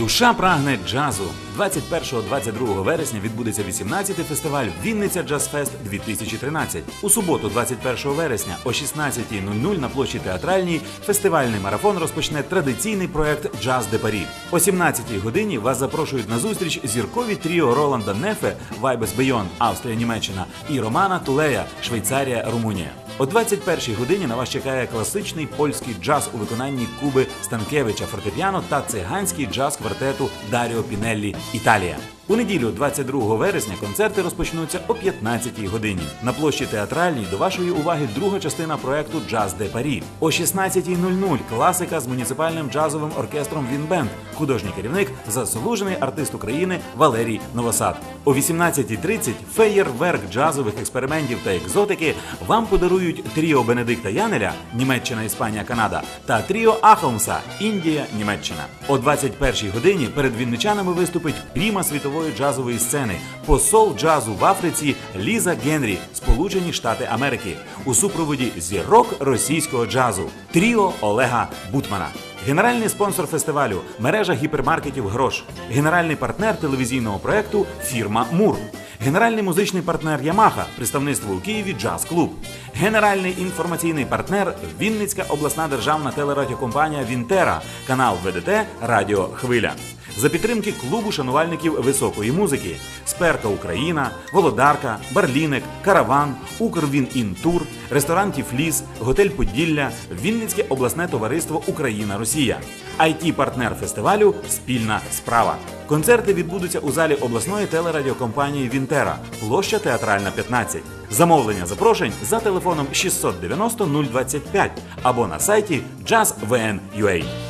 Душа прагне джазу. 21-22 вересня відбудеться 18-й фестиваль Вінниця Джаз Фест 2013. У суботу, 21 вересня о 16.00 на площі театральній фестивальний марафон розпочне традиційний проект Джаз де Парі. О 17-й годині вас запрошують на зустріч зіркові тріо Роланда Нефе Вайбес Бейон, Австрія, Німеччина і Романа Тулея, Швейцарія, Румунія. О 21-й годині на вас чекає класичний польський джаз у виконанні Куби Станкевича фортепіано та циганський джаз квартету Даріо Пінеллі Італія. У неділю, 22 вересня, концерти розпочнуться о 15-й годині. На площі театральній до вашої уваги друга частина проекту Джаз де Парі. О 16.00 класика з муніципальним джазовим оркестром Вінбенд, художній керівник, заслужений артист України Валерій Новосад. О 18.30 феєрверк джазових експериментів та екзотики вам подарують тріо Бенедикта Янеля, Німеччина, Іспанія, Канада, та тріо Ахолмса, Індія, Німеччина. О 21-й годині перед вінничанами виступить пріма світової джазової сцени, посол джазу в Африці Ліза Генрі, Сполучені Штати Америки, у супроводі зірок російського джазу, тріо Олега Бутмана. Генеральний спонсор фестивалю мережа гіпермаркетів Грош, генеральний партнер телевізійного проекту фірма Мур. Генеральний музичний партнер Ямаха, представництво у Києві Джаз Клуб, генеральний інформаційний партнер Вінницька обласна державна телерадіокомпанія Вінтера, канал ВДТ Радіо Хвиля. За підтримки клубу шанувальників високої музики, Сперка Україна, Володарка, Барліник, Караван, Укрвінінтур, ресторан Тіфліс, Готель Поділля, Вінницьке обласне товариство Україна Росія, it партнер фестивалю Спільна справа. Концерти відбудуться у залі обласної телерадіокомпанії Вінтера, площа Театральна 15. Замовлення запрошень за телефоном 690 025 або на сайті jazzvn.ua.